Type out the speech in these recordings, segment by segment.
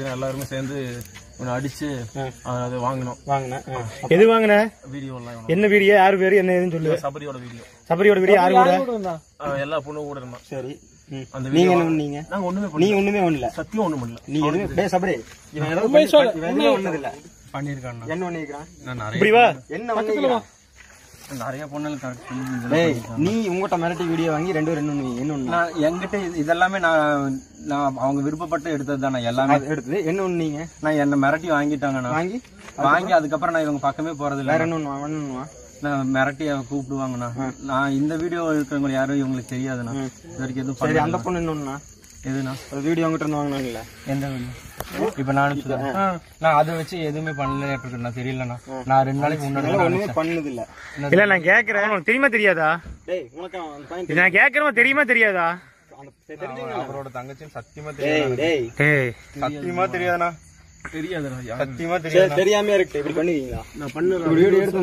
காலேஜ்ல எல்லாருமே சேர்ந்து ஒன்று அடிச்சு அதை வாங்கினோம். வாங்கினேன் எது வாங்கின? வீடியோ எல்லாம் என்ன வீடியோ யார் பேரு என்ன ஏதுன்னு சொல்லு. சபரியோட வீடியோ. சபரியோட வீடியோ யாரு கூட எல்லா பொண்ணும் கூட இருந்தான். சரி. அந்த நீங்க வீடியோ என்ன பண்ணீங்க? நாங்க ஒண்ணுமே ஒண்ணுமே பண்ணல. சத்தியம் ஒண்ணும் பண்ணல. நீ எதுவுமே டேய் சபரி. இவன் பண்ணி- இல்ல பண்ணிருக்கான் என்ன பண்ணிக்கிறான் நான் நிறைய இப்படி வா என்ன பண்ணிக்கிறான் நிறைய பொண்ணுகள் கரெக்ட் நீ உங்ககிட்ட மிரட்டி வீடியோ வாங்கி ரெண்டு என்ன ஒண்ணு நான் என்கிட்ட இது- இதெல்லாமே நான் நான் அவங்க விருப்பப்பட்டு எடுத்தது தான் எல்லாமே. எடுத்தது? என்ன ஒண்ணு நீங்க? நான் என்ன மிரட்டி வாங்கிட்டாங்கண்ணா வாங்கி? வாங்கி அதுக்கப்புறம் நான் இவங்க பக்கமே போறது இல்ல ஒண்ணுவா நான் மிரட்டி அவ கூப்பிடுவாங்கண்ணா நான். இந்த வீடியோ இருக்கிறவங்க யாரும் இவங்களுக்கு தெரியாதுண்ணா இது வரைக்கும் எதுவும் அந்த பொண்ணு என்ன ஒரு வீடியோ இருந்து வாங்கினாங்கல்ல. எந்த வீடியோ? இப்ப நான். நான் அதை வச்சு எதுவுமே பண்ணல இருக்கேன் தெரியலண்ணா. நான் ரெண்டு நாளைக்கு முன்னாடி ஒண்ணுமே பண்ணது இல்ல இல்ல நான் கேக்குறேன். உனக்கு தெரியுமா தெரியாதா? டேய் உனக்கு நான் கேக்குறேன் தெரியுமா தெரியாதா? அவரோட தங்கச்சியும் சத்தியமா டேய் டேய். ஏய் சத்தியமா தெரியாதுண்ணா. தெரியாம இருக்கு. இப்படி பண்ணுவீங்களா நான் இப்படி வீடியோ எடுத்து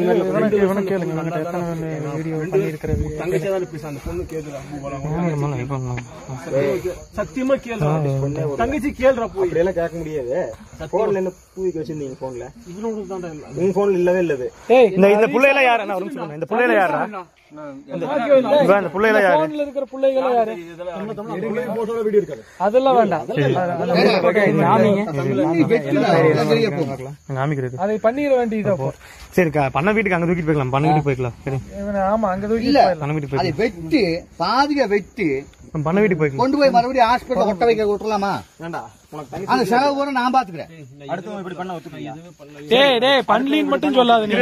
கேளுங்க இவன்கிட்ட எத்தனை வீடியோ பண்ணிருக்கிறது தங்கச்சி தான் பேச அந்த பொண்ணு கேக்குதா சத்தியமா கேளுடா. தங்கச்சி கேளுடா போய். எல்லாம் கேட்க முடியாது. போன்ல என்ன பூவிக்கு வச்சிருந்தீங்க போன்ல உங்க போன்ல இல்லவே இல்லவே இந்த இந்த புள்ளையில யாரா? நான் ஒரு நிமிஷம். இந்த புள்ளையில யாரா? இந்த புள்ளையில யாரு? இருக்கிற பிள்ளைகள் யாரு? போட்டோல வீடியோ இருக்காது. அதெல்லாம் வேண்டாம். காமிக்கிறது அதை பண்ணிட வேண்டியது அப்போ. சரி கா- பண்ண வீட்டுக்கு அங்க தூக்கிட்டு போய்க்கலாம். பண்ண வீட்டுக்கு போய்க்கலாம். சரி. இவனை ஆமா அங்க தூக்கி பண்ண வீட்டுக்கு அதை போய்க்கலாம். வெட்டு பாதிக வெட்டு பண்ண வீட்டுக்கு போய்க்கலாம் கொண்டு போய் மறுபடியும் ஹாஸ்பிட்டல் ஒட்ட வைக்க விட்டுலாமா வேண்டா உனக்கு தனி அந்த செலவு கூட நான் பாத்துக்கிறேன். அடுத்தவங்க இப்படி பண்ண ஒத்துப்பீங்க டேய் டேய் பண்ணலின்னு மட்டும் சொல்லாத நீ.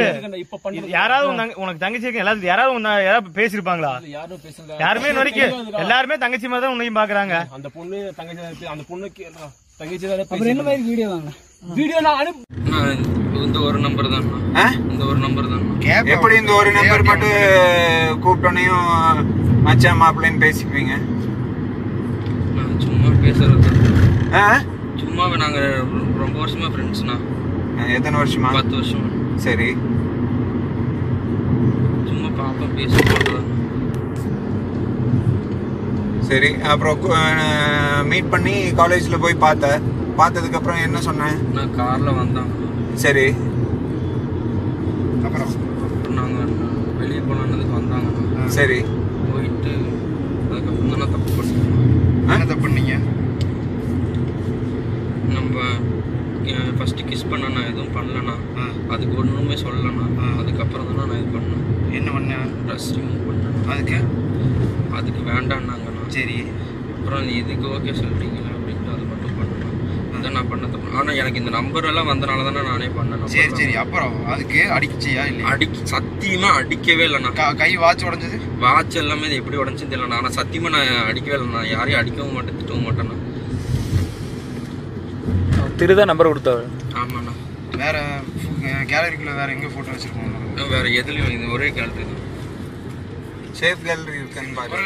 இப்ப பண்ண யாராவது உனக்கு தங்கச்சி இருக்கு எல்லாரும் யாராவது உன்னை யாராவது பேசிருப்பாங்களா? யாரும் பேசல. யாருமே வரைக்கும் எல்லாருமே தங்கச்சி மாதிரி தான் உன்னையும் பாக்குறாங்க. அந்த பொண்ணு தங்கச்சி அந்த பொண்ணு கேளுடா தங்கச்சி தான் அப்புறம் என்ன மாதிரி வீடியோ வாங்க? வீடியோ நான் அனுப்பி இந்த ஒரு நம்பர் தான் இந்த ஒரு நம்பர் தான் எப்படி இந்த ஒரு நம்பர் மட்டும் கூப்பிட்டோனையும் மச்சான் மாப்பிள்ளைன்னு பேசிக்குவீங்க. சும்மா பேசுறது. ஆ? சும்மா நாங்க ரொம்ப வருஷமா ஃப்ரெண்ட்ஸ்ண்ணா எத்தனை வருஷமா? பத்து வருஷம். சரி. சும்மா பாப்பா பேசுறது சரி அப்புறம் மீட் பண்ணி காலேஜ்ல போய் பார்த்த. பார்த்ததுக்கு அப்புறம் என்ன சொன்னேன் நான் கார்ல வந்தாங்க சரி. அப்புறம் நாங்க வெளியே போலான்னதுக்கு வந்தாங்க. சரி போயிட்டு அதுக்கப்புறம் தான் நான் தப்பு பண்ணேன் என்ன தப்பு பண்ணீங்க? நம்ம ஃபர்ஸ்ட் கிஸ் பண்ண நான் எதுவும் பண்ணலண்ணா. அதுக்கு ஒன்றுமே சொல்லலண்ணா. அதுக்கப்புறம் தான் நான் இது பண்ணேன். என்ன பண்ண? ட்ரெஸ் ரிமூவ் பண்ணேன். அதுக்கு? அதுக்கு வேண்டான்னாங்கண்ணா சரி. அப்புறம் இதுக்கு ஓகே சொல்லிட்டீங்களா அப்படின்ட்டு அது மட்டும் பண்ணேன் இதான் நான் பண்ண தப்பு ஆனால் எனக்கு இந்த நம்பர் எல்லாம் வந்தனால தானே நானே பண்ணேன். சரி சரி. அப்புறம் அதுக்கு அடிச்சியா இல்லையா? அடி சத்தியமா அடிக்கவே இல்லைண்ணா க- வாட்ச் உடைஞ்சது? வாட்ச் எல்லாமே இது எப்படி உடஞ்சுன்னு தெரியல ஆனால் சத்தியமா நான் அடிக்கவே இல்லை. நான் யாரையும் அடிக்கவும் மாட்டேன் திட்டவும் மாட்டேண்ணா திருதான் நம்பர் கொடுத்தவர் ஆமாண்ணா வேற கேலரிக்குள்ள வேற எங்க போட்டோ வச்சிருக்கோம்? வேற எதுலையும் இது ஒரே கேலரி சேஃப் கேலரி இருக்குன்னு பாரு.